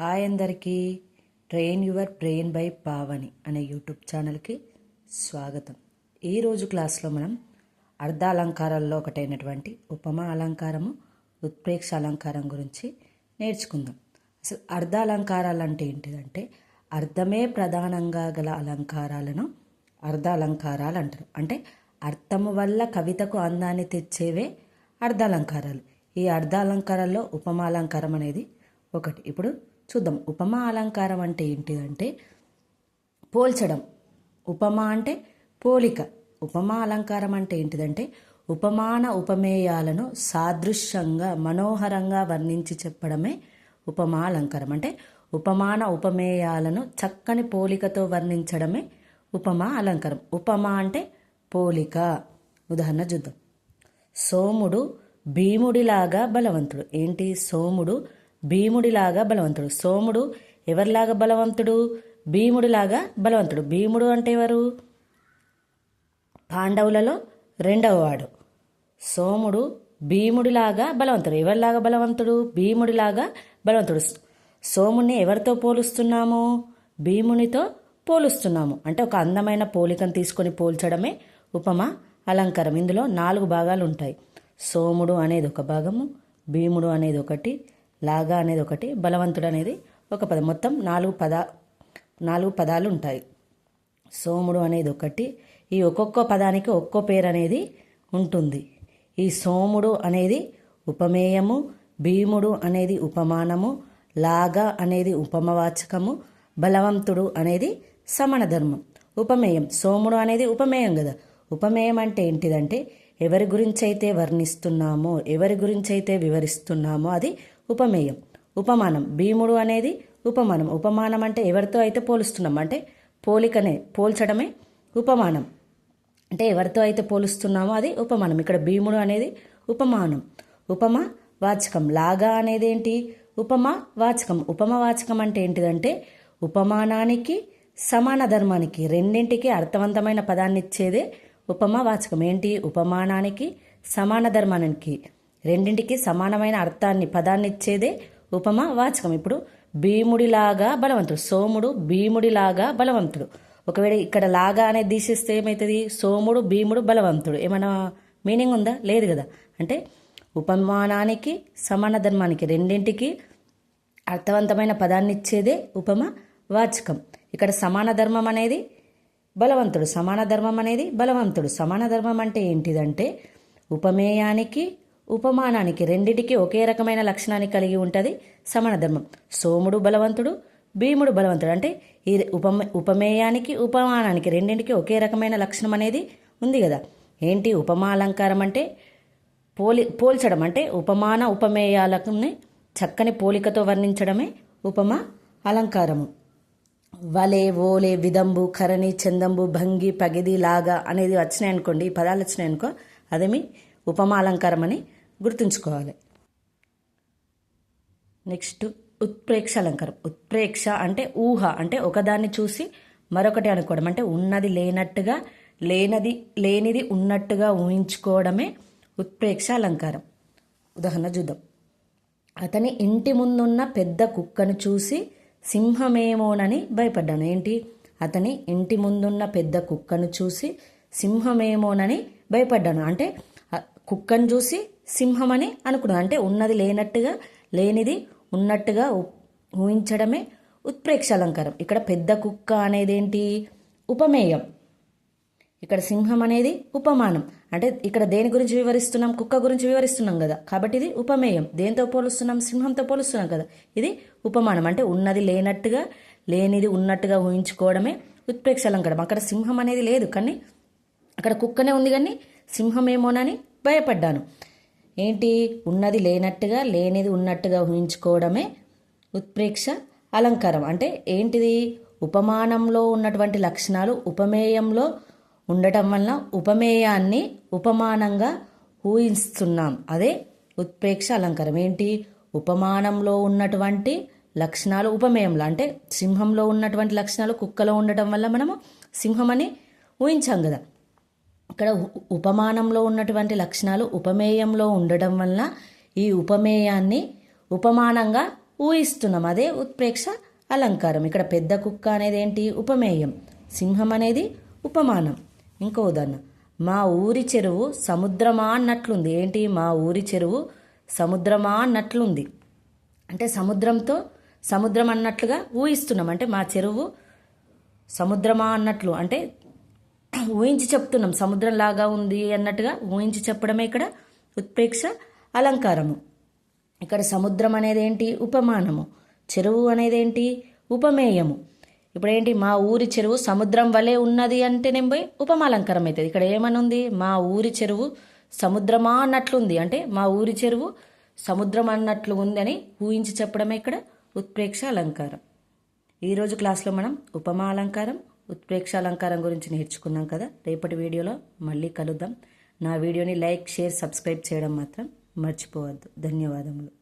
Hi అందరికీ. Train your brain by Pavani అనే YouTube ఛానల్కి స్వాగతం. ఈరోజు క్లాస్లో మనం అర్ధాలంకారాల్లో ఒకటైనటువంటి ఉపమా అలంకారము ఉత్ప్రేక్ష అలంకారం గురించి నేర్చుకుందాం. అసలు అర్ధాలంకారాలు అంటే ఏంటిదంటే అర్థమే ప్రధానంగా గల అలంకారాలను అర్ధాలంకారాలు అంటారు. అంటే అర్థము వల్ల కవితకు అందాన్ని తెచ్చేవే అర్ధాలంకారాలు ఈ అర్ధాలంకారాల్లో ఉపమాలంకారం అనేది ఒకటి. ఇప్పుడు చూద్దాం. ఉపమా అలంకారం అంటే ఏంటిదంటే పోల్చడం. ఉపమా అంటే పోలిక. ఉపమా అలంకారం అంటే ఏంటిదంటే ఉపమాన ఉపమేయాలను సాదృశ్యంగా మనోహరంగా వర్ణించి చెప్పడమే ఉపమా అలంకారం. అంటే ఉపమాన ఉపమేయాలను చక్కని పోలికతో వర్ణించడమే ఉపమా అలంకారం. ఉపమా అంటే పోలిక. ఉదాహరణ చూద్దాం. సోముడు భీముడిలాగా బలవంతుడు. ఏంటి? సోముడు భీముడిలాగా బలవంతుడు. సోముడు ఎవరిలాగా బలవంతుడు? భీముడిలాగా బలవంతుడు. భీముడు అంటే ఎవరు? పాండవులలో రెండవ వాడు సోముడు భీముడిలాగా బలవంతుడు. ఎవరిలాగా బలవంతుడు? భీముడిలాగా బలవంతుడు. సోముని ఎవరితో పోలుస్తున్నాము? భీమునితో పోలుస్తున్నాము. అంటే ఒక అందమైన పోలికను తీసుకొని పోల్చడమే ఉపమ అలంకారం. ఇందులో నాలుగు భాగాలు ఉంటాయి. సోముడు అనేది ఒక భాగము భీముడు అనేది ఒకటి లాగా అనేది ఒకటి బలవంతుడు అనేది ఒక పదం. మొత్తం నాలుగు పద నాలుగు పదాలు ఉంటాయి. సోముడు అనేది ఒకటి. ఈ ఒక్కొక్క పదానికి ఒక్కో పేరు అనేది ఉంటుంది. ఈ సోముడు అనేది ఉపమేయము భీముడు అనేది ఉపమానము లాగా అనేది ఉపమవాచకము బలవంతుడు అనేది సమణ ధర్మం ఉపమేయం. సోముడు అనేది ఉపమేయం కదా. ఉపమేయం అంటే ఏంటిదంటే ఎవరి గురించి అయితే వర్ణిస్తున్నామో ఎవరి గురించి అయితే వివరిస్తున్నామో అది ఉపమేయం. ఉపమానం. భీముడు అనేది ఉపమానం. ఉపమానం అంటే ఎవరితో అయితే పోలుస్తున్నాం? అంటే పోలికనే పోల్చడమే ఉపమానం. అంటే ఎవరితో అయితే పోలుస్తున్నామో అది ఉపమానం. ఇక్కడ భీముడు అనేది ఉపమానం. ఉపమ వాచకం. లాగా అనేది ఏంటి? ఉపమ వాచకం. ఉపమ వాచకం అంటే ఏంటిదంటే ఉపమానానికి సమాన ధర్మానికి రెండింటికి అర్థవంతమైన పదాన్ని ఇచ్చేదే ఉపమా వాచకం. ఏంటి? ఉపమానానికి సమాన ధర్మానికి. రెండింటికి సమానమైన అర్థాన్ని పదాన్నిచ్చేదే ఉపమ వాచకం. ఇప్పుడు భీముడిలాగా బలవంతుడు సోముడు భీముడిలాగా బలవంతుడు. ఒకవేళ ఇక్కడ లాగా అనేది తీసేస్తే ఏమవుతుంది సోముడు భీముడు బలవంతుడు. ఏమైనా మీనింగ్ ఉందా? లేదు కదా. అంటే ఉపమానానికి సమాన ధర్మానికి రెండింటికి అర్థవంతమైన పదాన్ని ఇచ్చేదే ఉపమ వాచకం. ఇక్కడ సమాన ధర్మం అనేది బలవంతుడు సమాన ధర్మం అనేది బలవంతుడు. సమాన ధర్మం అంటే ఏంటిదంటే ఉపమేయానికి ఉపమానానికి రెండిటికి ఒకే రకమైన లక్షణాన్ని కలిగి ఉంటుంది సమాన ధర్మం సోముడు బలవంతుడు భీముడు బలవంతుడు. అంటే ఈ ఉపమ ఉపమేయానికి ఉపమానానికి రెండింటికి ఒకే రకమైన లక్షణం అనేది ఉంది కదా. ఏంటి ఉపమా అలంకారం అంటే? పోలి పోల్చడం అంటే ఉపమాన ఉపమేయాలకు చక్కని పోలికతో వర్ణించడమే ఉపమా అలంకారము. వలే ఓలే విదంబు కరణి చందంబు భంగి పగిది లాగా అనేది వచ్చినాయి అనుకోండి ఈ పదాలు వచ్చినాయి అనుకో అదేమి? ఉపమా అలంకారం అని గుర్తుంచుకోవాలి. నెక్స్ట్ ఉత్ప్రేక్ష అలంకారం. ఉత్ప్రేక్ష అంటే ఊహ అంటే ఒకదాన్ని చూసి మరొకటి అనుకోవడం. అంటే ఉన్నది లేనట్టుగా లేనది లేనిది ఉన్నట్టుగా ఊహించుకోవడమే ఉత్ప్రేక్ష అలంకారం. ఉదాహరణ చూద్దాం. అతని ఇంటి ముందున్న పెద్ద కుక్కను చూసి సింహమేమోనని భయపడ్డాను. ఏంటి? అతని ఇంటి ముందున్న పెద్ద కుక్కను చూసి సింహమేమోనని భయపడ్డాను. అంటే కుక్కను చూసి సింహమని అనుకున్నాను అంటే ఉన్నది లేనట్టుగా లేనిది ఉన్నట్టుగా ఊహించడమే ఉత్ప్రేక్ష అలంకారం. ఇక్కడ పెద్ద కుక్క అనేది ఏంటి ఉపమేయం. ఇక్కడ సింహం అనేది ఉపమానం. అంటే ఇక్కడ దేని గురించి వివరిస్తున్నాం? కుక్క గురించి వివరిస్తున్నాం కదా. కాబట్టి ఇది ఉపమేయం. దేంతో పోలుస్తున్నాం? సింహంతో పోలుస్తున్నాం కదా. ఇది ఉపమానం. అంటే ఉన్నది లేనట్టుగా లేనిది ఉన్నట్టుగా ఊహించుకోవడమే ఉత్ప్రేక్ష అలంకారం. అక్కడ సింహం అనేది లేదు. కానీ అక్కడ కుక్కనే ఉంది కానీ సింహమేమోనని భయపడ్డాను. ఏంటి? ఉన్నది లేనట్టుగా లేనిది ఉన్నట్టుగా ఊహించుకోవడమే ఉత్ప్రేక్ష అలంకారం. అంటే ఏంటిది? ఉపమానంలో ఉన్నటువంటి లక్షణాలు ఉపమేయంలో ఉండటం వలన ఉపమేయాన్ని ఉపమానంగా ఊహిస్తున్నాం. అదే ఉత్ప్రేక్ష అలంకారం. ఏంటి? ఉపమానంలో ఉన్నటువంటి లక్షణాలు ఉపమేయంలో. అంటే సింహంలో ఉన్నటువంటి లక్షణాలు కుక్కలో ఉండటం వల్ల మనము సింహం అని ఊహించాం కదా. ఇక్కడ ఉపమానంలో ఉన్నటువంటి లక్షణాలు ఉపమేయంలో ఉండడం వల్ల ఈ ఉపమేయాన్ని ఉపమానంగా ఊహిస్తున్నాం. అదే ఉత్ప్రేక్ష అలంకారం. ఇక్కడ పెద్ద కుక్క అనేది ఏంటి? ఉపమేయం. సింహం అనేది ఉపమానం. ఇంకో ఉదాహరణ. మా ఊరి చెరువు సముద్రమా అన్నట్లుంది. ఏంటి? మా ఊరి చెరువు సముద్రమా అన్నట్లుంది. అంటే సముద్రంతో సముద్రం అన్నట్లుగా ఊహిస్తున్నాం. అంటే మా చెరువు సముద్రమా అన్నట్లు. అంటే ఊహించి చెప్తున్నాం. సముద్రం లాగా ఉంది అన్నట్టుగా ఊహించి చెప్పడమే ఇక్కడ ఉత్ప్రేక్ష అలంకారము. ఇక్కడ సముద్రం అనేది ఏంటి ఉపమానము. చెరువు అనేది ఏంటి ఉపమేయము. ఇప్పుడు ఏంటి మా ఊరి చెరువు సముద్రం వలె ఉన్నది అంటేనే పోయి ఉపమాలంకారం అవుతుంది. ఇక్కడ ఏమనుంది? మా ఊరి చెరువు సముద్రమా అన్నట్లుంది. అంటే మా ఊరి చెరువు సముద్రం అన్నట్లు ఉందని ఊహించి చెప్పడమే ఇక్కడ ఉత్ప్రేక్ష అలంకారం. ఈరోజు క్లాస్లో మనం ఉపమా అలంకారం ఉత్ప్రేక్ష అలంకారం గురించి నేర్చుకున్నాం కదా. రేపటి వీడియోలో మళ్ళీ కలుద్దాం. నా వీడియోని లైక్ షేర్ సబ్స్క్రైబ్ చేయడం మాత్రం మర్చిపోవద్దు. ధన్యవాదములు.